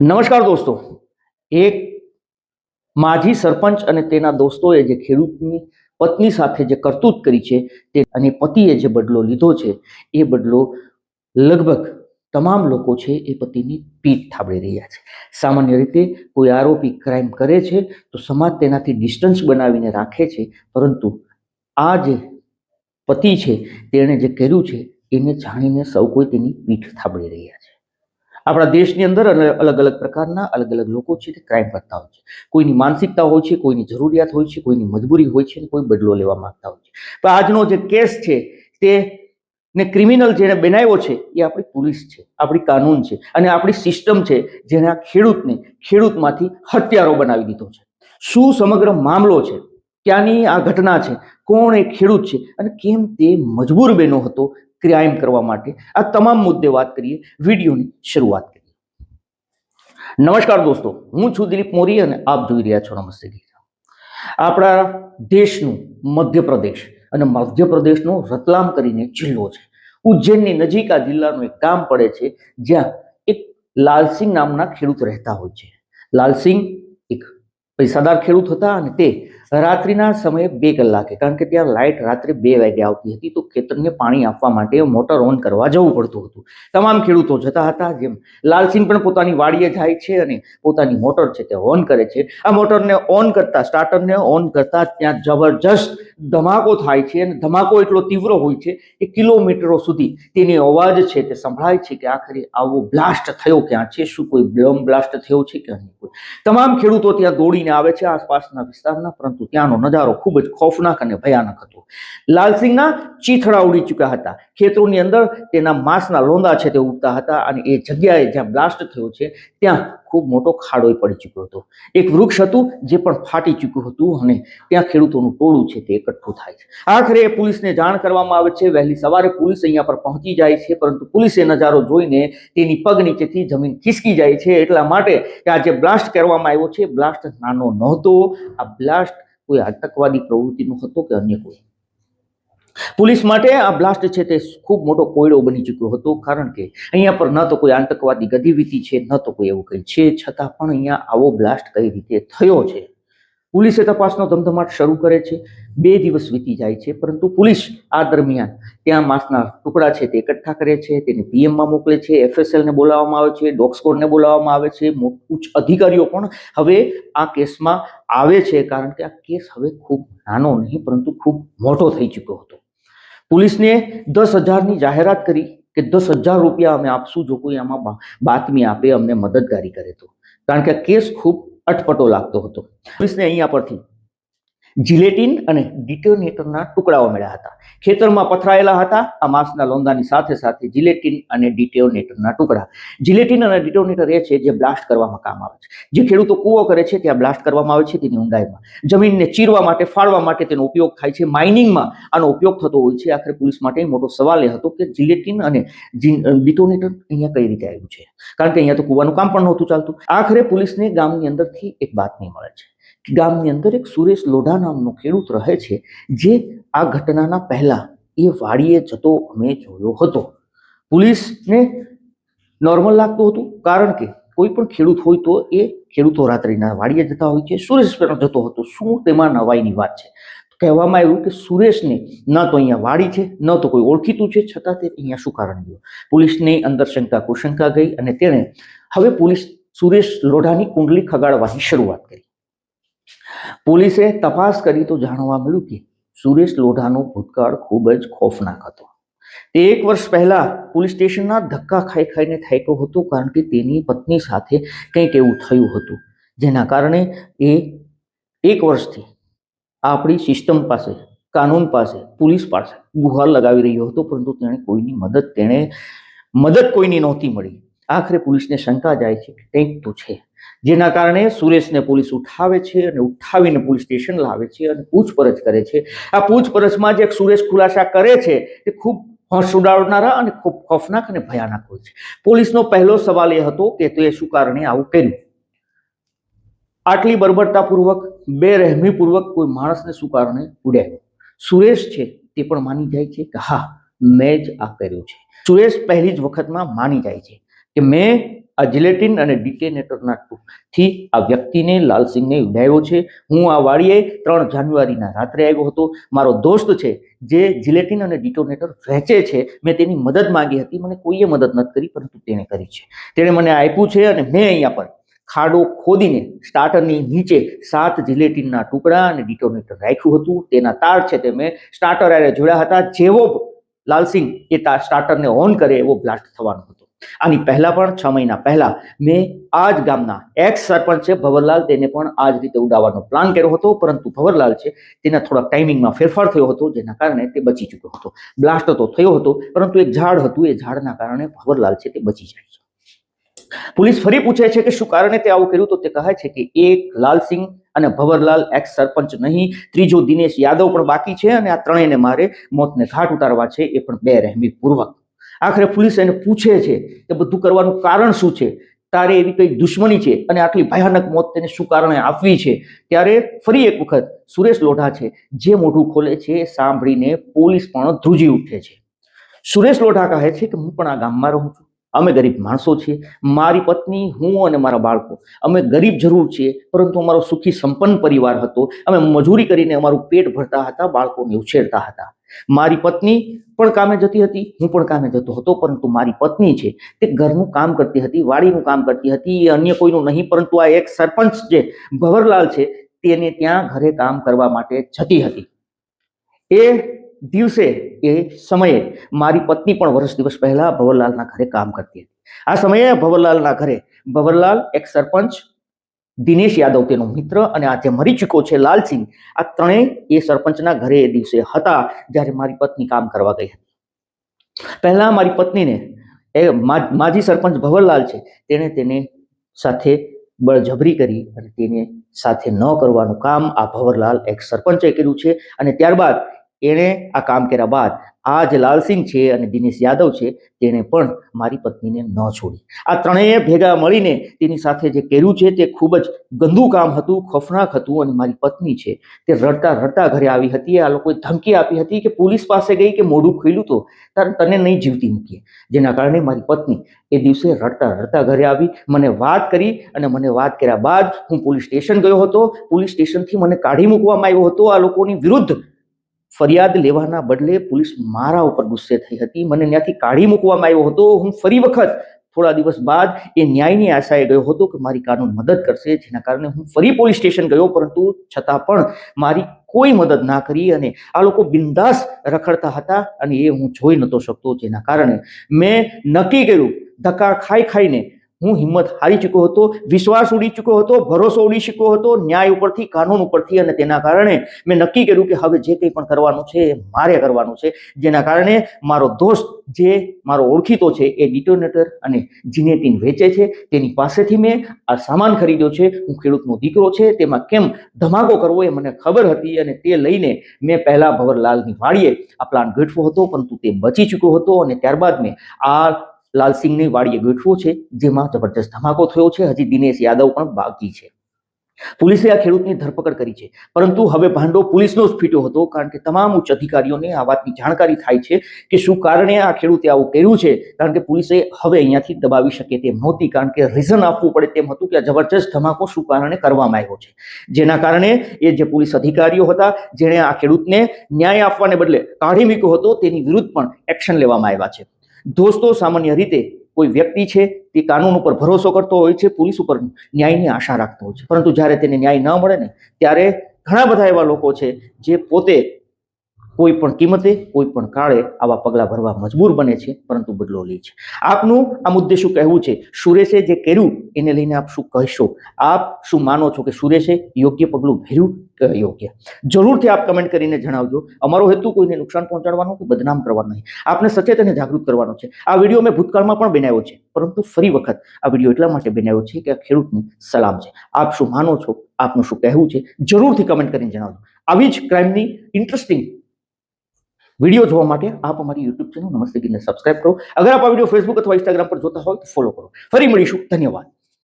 નમસ્કાર દોસ્તો. એક માજી સરપંચ અને તેના દોસ્તોએ જે ખેડૂતની પત્ની સાથે જે કરતૂત કરી છે તે અને પતિએ જે બદલો લીધો છે, એ બદલો લગભગ તમામ લોકો છે એ પતિની પીઠ થાબડી રહ્યા છે. સામાન્ય રીતે કોઈ આરોપી ક્રાઇમ કરે છે તો સમાજ તેનાથી ડિસ્ટન્સ બનાવીને રાખે છે, પરંતુ આ જે પતિ છે તેણે જે કર્યું છે એને જાણીને સૌ કોઈ તેની પીઠ થાબડી રહ્યા છે. આપણા દેશની અંદર અલ- અલગ અલગ પ્રકારના અલગ અલગ લોકો છે તે ક્રાઇમ કરતા હોય છે. કોઈની માનસિકતા હોય છે, કોઈની જરૂરિયાત હોય છે, કોઈની મજબૂરી હોય છે કોઈ બદલો લેવા માંગતા હોય છે. પણ આજનો જે કેસ છે તે ને ક્રિમિનલ જેને બનાવ્યો છે એ આપણી પોલીસ છે, આપણી કાનૂન છે અને આપણી સિસ્ટમ છે જેને આ ખેડૂતને ખેડૂતમાંથી હત્યારો બનાવી દીધો છે. શું સમગ્ર મામલો છે? ક્યાંની આ ઘટના છે? કોણ એ ખેડૂત છે? અને કેમ તે મજબૂર બન્યો હતો ક્રાઇમ કરવા માટે? આ તમામ મુદ્દે વાત કરીએ, વિડીયોની શરૂઆત કરીએ. નમસ્કાર દોસ્તો, હું છું દિલીપ મોરી અને આપ જોઈ રહ્યા છો નમસ્તે આપણા દેશનું મધ્યપ્રદેશ અને મધ્યપ્રદેશનો રતલામ કરીને જિલ્લો છે. ઉજ્જૈનની નજીક આ જિલ્લાનું એક ગામ પડે છે, જ્યાં એક લાલસિંહ નામના ખેડૂત રહેતા હોય છે. લાલસિંહ એક પૈસાદાર ખેડૂત હતા અને તે રાત્રિના સમયે બે કલાકે, કારણ કે ત્યાં લાઇટ રાત્રે બે વાગે આવતી હતી, તો ખેતરને પાણી આપવા માટે મોટર ઓન કરવા જવું પડતું હતું. તમામ ખેડૂતો જતા હતા, જેમ લાલસિંહ પણ પોતાની વાડીએ જાય છે અને પોતાની મોટર છે તે ઓન કરે છે. આ મોટરને ઓન કરતા, સ્ટાર્ટરને ઓન કરતા ત્યાં જબરજસ્ત ધમાકો થાય છે અને ધમાકો એટલો તીવ્ર હોય છે કે કિલોમીટરો સુધી તેની અવાજ છે તે સંભળાય છે કે આખરે આવો બ્લાસ્ટ થયો ક્યાં છે, શું કોઈ બ્લમ બ્લાસ્ટ થયો છે કે નહીં. કોઈ તમામ ખેડૂતો ત્યાં દોડીને આવે છે આસપાસના વિસ્તારના, પરંતુ ત્યાંનો નજારો ખૂબ જ ખોફનાક અને ભયાનક હતો. લાલસિંહના ચીથડા ઉડી ચૂક્યા હતા. ખેતરોની અંદર તેના માંસના લોંદા છે તે ઉગતા હતા અને એ જગ્યાએ જ્યાં બ્લાસ્ટ થયો છે, ત્યાં ખૂબ મોટો ખાડોય પડી ચૂક્યો હતો. એક વૃક્ષ હતું જે પણ ફાટી ચૂક્યું હતું અને ત્યાં ખેડૂતોનું ટોળું છે તે એકઠું થાય છે. આખરે પોલીસને જાણ કરવામાં આવે છે. વહેલી સવારે પોલીસ અહીંયા પર પહોંચી જાય છે, પરંતુ પોલીસે નજારો જોઈને તેની પગ નીચેથી જમીન ખિસકી જાય છે. એટલા માટે કે આ જે બ્લાસ્ટ કરવામાં આવ્યો છે, બ્લાસ્ટ નાનો નહોતો. આ બ્લાસ્ટ કોઈ આતંકવાદી પ્રવૃત્તિનો હતો કે અન્ય કોઈ? પોલીસ માટે આ બ્લાસ્ટ છે તે ખૂબ મોટો કોયડો બની ચૂક્યો હતો, કારણ કે અહીંયા પર ન તો કોઈ આતંકવાદી ગતિવિધિ છે, ન તો કોઈ એવું કંઈ છે, છતાં પણ અહીંયા આવો બ્લાસ્ટ કઈ રીતે થયો છે? પોલીસે તપાસનો ધમધમાટ શરૂ કરે છે. બે દિવસ વીતી જાય છે, પરંતુ પોલીસ આ દરમિયાન ત્યાં માંસના ટુકડા છે તે એકઠા કરે છે, તેને પીએમમાં મોકલે છે, એફએસએલને બોલાવવામાં આવે છે, ડોગ બોલાવવામાં આવે છે ઉચ્ચ અધિકારીઓ પણ હવે આ કેસમાં આવે છે, કારણ કે આ કેસ હવે ખૂબ નાનો નહીં, પરંતુ ખૂબ મોટો થઈ ચૂક્યો હતો. પોલીસને દસ હજારની જાહેરાત કરી કે દસ હજાર રૂપિયા અમે આપશું, જો કોઈ આમાં બાતમી આપે, અમને મદદગારી કરે તો. કારણ કે કેસ ખૂબ અટપટો લાગતો હતો. પોલીસને અહીંયા પરથી જિલેટિન અને ડિટોનેટરના ટુકડાઓ મળ્યા હતા. ખેતરમાં પથરાયેલા હતા. આ માંસના લોંદાની સાથે સાથે જિલેટિન અને ડિટોનેટરના ટુકડા. જિલેટિન અને ડિટોનેટર એ છે જે બ્લાસ્ટ કરવામાં કામ આવે છે. જે ખેડૂતો કૂવો કરે છે ત્યાં બ્લાસ્ટ કરવામાં આવે છે તેની ઊંડાઈમાં. જમીનને ચીરવા માટે, ફાળવા માટે તેનો ઉપયોગ થાય છે. માઇનિંગમાં આનો ઉપયોગ થતો હોય છે. આખરે પોલીસ માટે મોટો સવાલ એ હતો કે જિલેટિન અને ડિટોનેટર અહીંયા કઈ રીતે આવ્યું છે? કારણ કે અહીંયા તો કૂવાનું કામ પણ નહોતું ચાલતું. આખરે પોલીસને ગામની અંદરથી એક બાતમી મળે છે. ગામની અંદર એક સુરેશ લોઢા નામનો ખેડૂત રહે છે, જે આ ઘટનાના પહેલા એ વાડીએ જતો અમે જોયો હતો. પોલીસને નોર્મલ લાગતું હતું, કારણ કે કોઈ પણ ખેડૂત હોય તો એ ખેડૂતો રાત્રિના વાડીએ જતા હોય છે, સુરેશ પણ જતો હતો. શું તેમાં નવાઈની વાત છે? કહેવામાં આવ્યું કે સુરેશને ન તો અહીંયા વાડી છે, ન તો કોઈ ઓળખીતું છે, છતાં તે અહીંયા શું કારણ ગયો પોલીસને અંદર શંકા કુશંકા ગઈ અને તેણે હવે પોલીસ સુરેશ લોઢાની કુંડલી ખગાડવાની શરૂઆત કરી. પોલીસે તપાસ કરી તો જાણવા મળ્યું કે સુરેશ લોઢાનો ભૂતકાળ ખૂબ જ ખોફનાક હતો. તે એક વર્ષ પહેલા પોલીસ સ્ટેશનના ધક્કા ખાઈ ખાઈને થાક્યો હતો કારણ કે તેની પત્ની સાથે કંઈક એવું થયું હતું. જેના કારણે એ એક વર્ષથી આપણી સિસ્ટમ પાસે, કાનૂન પાસે, પોલીસ પાસે ગુહાર લગાવી રહ્યો હતો, પરંતુ તેણે કોઈની મદદ, તેણે મદદ કોઈની નહોતી મળી. આખરે પોલીસને શંકા જાય છે કંઈક તો છે. જેના કારણે સુરેશને પોલીસ ઉઠાવે છે અને ઉઠાવીને પોલીસ સ્ટેશન લાવે છે અને પૂછપરછ કરે છે. આ પૂછપરછમાં જે સુરેશ ખુલાસા કરે છે તે ખૂબ હોશ ઉડાડનારા અને ખૂબ ખોફનાક અને ભયાનક હોય છે. પોલીસનો પહેલો સવાલ એ હતો કે તે શું કારણે આવું કર્યું? આટલી બર્બરતાપૂર્વક, બેરહેમીપૂર્વક કોઈ માણસને શું કારણે ઉડાવ્યો સુરેશ છે તે પણ માની જાય છે કે હા, મેં જ આ કર્યું છે. સુરેશ પહેલી જ વખતમાં માની જાય છે કે મેં આ જિલેટિન અને ડિટેનેટરના થી આ વ્યક્તિને લાલસિંહને ઉડાવ્યો છે. હું આ વાડીએ ત્રણ જાન્યુઆરીના રાત્રે આવ્યો હતો. મારો દોસ્ત છે જે જિલેટિન અને ડિટોનેટર વહેંચે છે. મેં તેની મદદ માંગી હતી. મને કોઈએ મદદ નથી કરી, પરંતુ તેણે કરી છે. તેણે મને આપ્યું છે અને મેં અહીંયા પર ખાડો ખોદીને સ્ટાર્ટરની નીચે સાત જિલેટિનના ટુકડા અને ડિટોનેટર રાખ્યું હતું. તેના તાર છે તે મેં સ્ટાર્ટર આરે જોડ્યા હતા. જેવો લાલસિંહ એ સ્ટાર્ટરને ઓન કરે એવો બ્લાસ્ટ થવાનો હતો. આની પહેલા પણ છ મહિના પહેલા મેં આ જ ગામના એક્સ સરપંચ છે ભવરલાલ, તેને પણ આ જ રીતે ઉડાવવાનો પ્લાન કર્યો હતો. પરંતુ ભવરલાલ છે તેના થોડા ટાઈમિંગમાં ફેરફાર થયો હતો, જેના કારણે તે બચી ચૂક્યો હતો. બ્લાસ્ટ તો થયો હતો, પરંતુ એક ઝાડ હતું, એ ઝાડના કારણે ભવરલાલ છે તે બચી જાય છે. પોલીસ ફરી પૂછે છે કે શું કારણે તે આવું કર્યું? તો તે કહે છે કે એક લાલસિંહ અને ભવરલાલ એક્સ સરપંચ નહીં, ત્રીજો દિનેશ યાદવ પણ બાકી છે અને આ ત્રણેયને મારે મોતને ઘાટ ઉતારવા છે, એ પણ બે રહેમી પૂર્વક. આખરે પોલીસ એને પૂછે છે કે બધું કરવાનું કારણ શું છે? તારે એવી કઈ દુશ્મની છે? અને આટલી ભયાનક મોત તેને શું કારણે આપવી છે? ત્યારે ફરી એક વખત સુરેશ લોઢા છે, જે મોઢું ખોલે છે સાંભળીને પોલીસ પણ ધ્રુજી ઉઠે છે. સુરેશ લોઢા કહે છે કે હું પણ આ ગામમાં રહું છું. અમે ગરીબ માણસો છીએ. મારી પત્ની, હું અને મારા બાળકો. અમે ગરીબ જરૂર છીએ, પરંતુ અમારો સુખી સંપન્ન પરિવાર હતો. અમે મજૂરી કરીને અમારું પેટ ભરતા હતા, બાળકોને ઉછેરતા હતા. મારી પત્ની પણ કામે જતી હતી, હું પણ કામે જતો હતો, પરંતુ મારી પત્ની છે તે ઘરનું કામ કરતી હતી, વાડીનું કામ કરતી હતી, એ અન્ય કોઈનું નહીં, પરંતુ આ એક સરપંચ જે ભવરલાલ છે, તેને ત્યાં ઘરે કામ કરવા માટે જતી હતી. એ દિવસે, એ સમયે મારી પત્ની પણ વર્ષ દિવસ પહેલા ભવરલાલના ઘરે કામ કરતી હતી. આ સમયે ભવરલાલના ઘરે ભવરલાલ એક સરપંચ દિનેશ યાદવ તેનો મિત્ર અને આ જે મરી ચૂકો છે લાલસિંહ, આ ત્રણેય એ સરપંચના ઘરે એ દિવસે હતા જ્યારે મારી પત્ની કામ કરવા ગઈ હતી. પહેલા મારી પત્નીને એ માજી સરપંચ ભવરલાલ છે, તેણે તેને સાથે બળજબરી કરી અને તેને સાથે ન કરવાનું કામ આ ભવરલાલ એક સરપંચે કર્યું છે અને ત્યારબાદ એણે આ કામ કર્યા બાદ આ જે લાલસિંહ છે અને દિનેશ યાદવ છે, તેણે પણ મારી પત્નીને ન છોડી. આ ત્રણેય ભેગા મળીને તેની સાથે જે કર્યું છે, તે ખૂબ જ ગંદુ કામ હતું, ખફનાક હતું અને મારી પત્ની છે, તે રડતા રડતા ઘરે આવી હતી. આ લોકોએ ધમકી આપી હતી કે પોલીસ પાસે ગઈ કે મોઢું ખુલ્યું તો તારે તને નહીં જીવતી મૂકીએ. જેના કારણે મારી પત્ની એ દિવસે રડતા રડતા ઘરે આવી, મને વાત કરી અને મને વાત કર્યા બાદ હું પોલીસ સ્ટેશન ગયો હતો. પોલીસ સ્ટેશનથી મને કાઢી મૂકવામાં આવ્યો હતો. આ લોકોની વિરુદ્ધ ફરિયાદ લેવાના બદલે પોલીસ મારા ઉપર ગુસ્સે થઈ હતી. મને ત્યાંથી કાઢી મૂકવામાં આવ્યો હતો. હું ફરી વખત થોડા દિવસ બાદ એ ન્યાયની આશાએ ગયો હતો કે મારી કાનૂન મદદ કરશે, જેના કારણે હું ફરી પોલીસ સ્ટેશન ગયો. પરંતુ છતાં પણ મારી કોઈ મદદ ના કરી અને આ લોકો બિંદાસ રખડતા હતા અને એ હું જોઈ નહોતો શકતો. જેના કારણે મેં નક્કી કર્યું, ધક્કા ખાઈ ખાઈને હું હિંમત હારી ચૂક્યો હતો, વિશ્વાસ ઉડી ચૂક્યો હતો, ભરોસો ઉડી ચૂક્યો હતો, ન્યાય ઉપરથી, કાનૂન ઉપરથી અને તેના કારણે મેં નક્કી કર્યું કે હવે જે કંઈ પણ કરવાનું છે એ મારે કરવાનું છે. જેના કારણે મારો દોસ્ત જે મારો ઓળખીતો છે એ ડિટોનેટર અને જીનેટિન વેચે છે. તેની પાસેથી મેં આ સામાન ખરીદ્યો છે. હું ખેડૂતનો દીકરો છે. તેમાં કેમ ધમાકો કરવો એ મને ખબર હતી અને તે લઈને મેં પહેલાં ભવરલાલની વાડીએ આ પ્લાન ગોઠવો હતો, પરંતુ તે બચી ચૂક્યો હતો અને ત્યારબાદ મેં આ લાલસિંહની વાડીએ ગોઠવો છે, જેમાં જબરજસ્ત ધમાકો થયો છે. હજી દિનેશ યાદવ પણ બાકી છે. પોલીસે આ ખેડૂતની ધરપકડ કરી છે. પરંતુ હવે ભાંડો પોલીસનો જ ફીટ્યો હતો, કારણ કે તમામ ઉચ્ચ અધિકારીઓને આ વાતની જાણકારી થાય છે કે શું કારણે આ ખેડૂતે આવું કર્યું છે. કારણ કે પોલીસે હવે અહીંયાથી દબાવી શકે તેમ નહોતી, કારણ કે રીઝન આપવું પડે તેમ હતું કે આ જબરજસ્ત ધમાકો શું કારણે કરવામાં આવ્યો છે. જેના કારણે એ જે પોલીસ અધિકારીઓ હતા, જેણે આ ખેડૂતને ન્યાય આપવાને બદલે કાઢી મૂક્યો હતો, તેની વિરુદ્ધ પણ એક્શન લેવામાં આવ્યા છે. દોસ્તો સામાન્ય રીતે કોઈ વ્યક્તિ છે, તે કાનૂન ઉપર ભરોસો કરતો હોય છે, પોલીસ ઉપર ન્યાયની આશા રાખતો હોય છે. પરંતુ જ્યારે તેને ન્યાય ન મળે ને, ત્યારે ઘણા બધા એવા લોકો છે, જે પોતે કોઈ પણ કિંમતે, કોઈ પણ કાળે આવા પગલાં ભરવા મજબૂર બને છે, પરંતુ બદલો લે છે. આપનું આ મુદ્દે શું કહેવું છે? સુરેશે જે કર્યું, એને લઈને આપ શું કહેશો? આપ શું માનો છો કે સુરેશે યોગ્ય પગલું ભર્યું? કે અયોગ્ય જરૂરથી આપ કમેન્ટ કરીને જણાવજો. અમારો હેતુ કોઈને નુકસાન પહોંચાડવાનો કે બદનામ કરવાનો નહીં. આપને સચેત અને જાગૃત કરવાનો છે. આ વીડિયો મેં ભૂતકાળમાં પણ બનાવ્યો છે, પરંતુ ફરી વખત આ વીડિયો એટલા માટે બનાવ્યો છે કે આ ખેડૂતની સલામ છે. આપ શું માનો છો? આપનું શું કહેવું છે? જરૂરથી કમેન્ટ કરીને જણાવજો. આવી જ ક્રાઇમની ઇન્ટરેસ્ટિંગ વીડિયો જોવા માટે આપ અમારી યુટ્યુબ ચેનલ નમસ્તે ગીરને સબસ્ક્રાઇબ કરો. અગર આપ આ વીડિયો ફેસબુક અથવા ઇન્સ્ટાગ્રામ પર જોતા હોય તો ફોલો કરો. ફરી મળીશું. ધન્યવાદ.